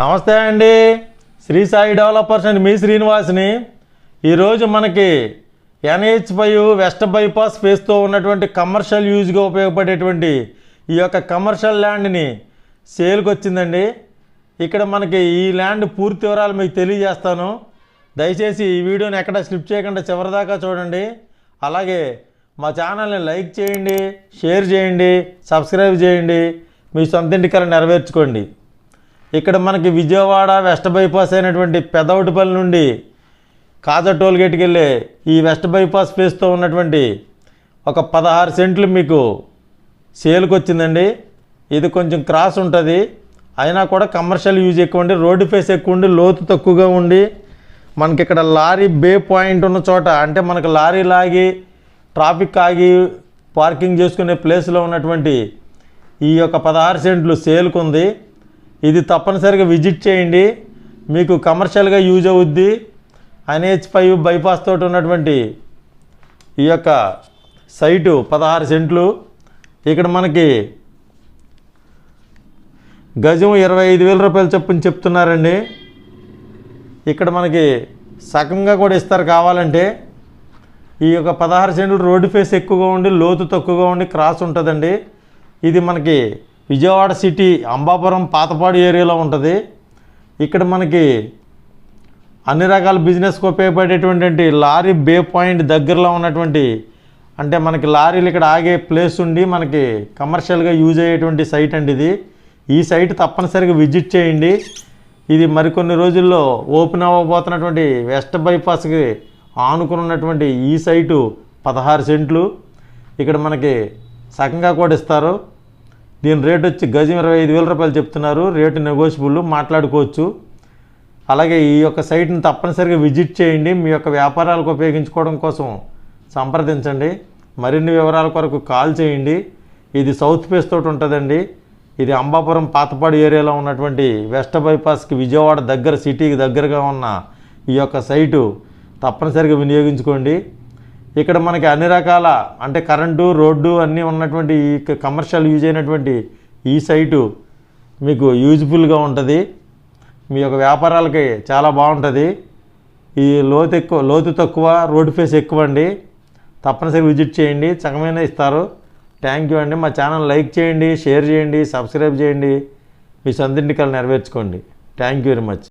నమస్తే అండి. Shri Sai developers and మీ శ్రీనివాస్ని. ఈరోజు మనకి ఎన్హెచ్ ఫైవ్ వెస్ట్ బైపాస్ ఫేస్తో ఉన్నటువంటి కమర్షియల్ యూజ్గా ఉపయోగపడేటువంటి ఈ యొక్క కమర్షియల్ ల్యాండ్ని సేల్కి వచ్చిందండి. ఇక్కడ మనకి ఈ ల్యాండ్ పూర్తి వివరాలు మీకు తెలియజేస్తాను. దయచేసి ఈ వీడియోని ఎక్కడ స్లిప్ చేయకుండా చివరిదాకా చూడండి. అలాగే మా ఛానల్ని లైక్ చేయండి షేర్ చేయండి సబ్స్క్రైబ్ చేయండి. మీ సొంత ఇంటికల నెరవేర్చుకోండి. ఇక్కడ మనకి విజయవాడ వెస్ట్ బైపాస్ అయినటువంటి పెదవుటిపల్లి నుండి కాజా టోల్గేట్కి వెళ్ళే ఈ వెస్ట్ బైపాస్ ఫేస్తో ఉన్నటువంటి ఒక పదహారు సెంట్లు మీకు సేల్కి వచ్చిందండి. ఇది కొంచెం క్రాస్ ఉంటుంది. అయినా కూడా కమర్షియల్ యూజ్ ఎక్కువ ఉండి రోడ్డు ఫేస్ ఎక్కువ ఉండి లోతు తక్కువగా ఉండి మనకి ఇక్కడ లారీ బే పాయింట్ ఉన్న చోట అంటే మనకు లారీ లాగి ట్రాఫిక్ ఆగి పార్కింగ్ చేసుకునే ప్లేస్లో ఉన్నటువంటి ఈ యొక్క పదహారు సెంట్లు సేల్కు ఉంది. ఇది తప్పనిసరిగా విజిట్ చేయండి. మీకు కమర్షియల్గా యూజ్ అవుద్ది. ఎన్హెచ్ ఫైవ్ బైపాస్ తోటి ఉన్నటువంటి ఈ యొక్క సైటు పదహారు సెంట్లు. ఇక్కడ మనకి గజం ఇరవై ఐదు వేల రూపాయలు చొప్పున చెప్తున్నారండి. ఇక్కడ మనకి సగంగా కూడా ఇస్తారు కావాలంటే. ఈ యొక్క పదహారు సెంట్లు రోడ్డు ఫేస్ ఎక్కువగా ఉండి లోతు తక్కువగా ఉండి క్రాస్ ఉంటుందండి. ఇది మనకి విజయవాడ సిటీ అంబాపురం పాతపాడు ఏరియాలో ఉంటుంది. ఇక్కడ మనకి అన్ని రకాల బిజినెస్కి ఉపయోగపడేటువంటి లారీ బే పాయింట్ దగ్గరలో ఉన్నటువంటి అంటే మనకి లారీలు ఇక్కడ ఆగే ప్లేస్ ఉండి మనకి కమర్షియల్గా యూజ్ అయ్యేటువంటి సైట్ అండి ఇది. ఈ సైట్ తప్పనిసరిగా విజిట్ చేయండి. ఇది మరికొన్ని రోజుల్లో ఓపెన్ అవ్వబోతున్నటువంటి వెస్ట్ బైపాస్కి ఆనుకుని ఉన్నటువంటి ఈ సైటు పదహారు సెంట్లు. ఇక్కడ మనకి సగంగా కూడా ఇస్తారు. దీని రేట్ వచ్చి గజం ఇరవై ఐదు వేల రూపాయలు చెప్తున్నారు. రేటు నెగోషియబుల్ మాట్లాడుకోవచ్చు. అలాగే ఈ యొక్క సైట్ని తప్పనిసరిగా విజిట్ చేయండి. మీ యొక్క వ్యాపారాలకు ఉపయోగించుకోవడం కోసం సంప్రదించండి. మరిన్ని వివరాల కొరకు కాల్ చేయండి. ఇది సౌత్ ఫేస్ తోటి ఉంటుందండి. ఇది అంబాపురం పాతపాడు ఏరియాలో ఉన్నటువంటి వెస్ట్ బైపాస్కి విజయవాడ దగ్గర సిటీకి దగ్గరగా ఉన్న ఈ యొక్క సైటు తప్పనిసరిగా వినియోగించుకోండి. ఇక్కడ మనకి అన్ని రకాల అంటే కరెంటు రోడ్డు అన్నీ ఉన్నటువంటి ఈ కమర్షియల్ యూజ్ అయినటువంటి ఈ సైటు మీకు యూజ్ఫుల్గా ఉంటుంది. మీ యొక్క వ్యాపారాలకి చాలా బాగుంటుంది. ఈ లోతు ఎక్కువ లోతు తక్కువ రోడ్ ఫేస్ ఎక్కువ అండి. తప్పనిసరి విజిట్ చేయండి చక్కమైన ఇస్తారు. థ్యాంక్ యూ అండి. మా ఛానల్ లైక్ చేయండి షేర్ చేయండి సబ్స్క్రైబ్ చేయండి. మీ సొంత ఇంటికలు నెరవేర్చుకోండి. Thank you very much.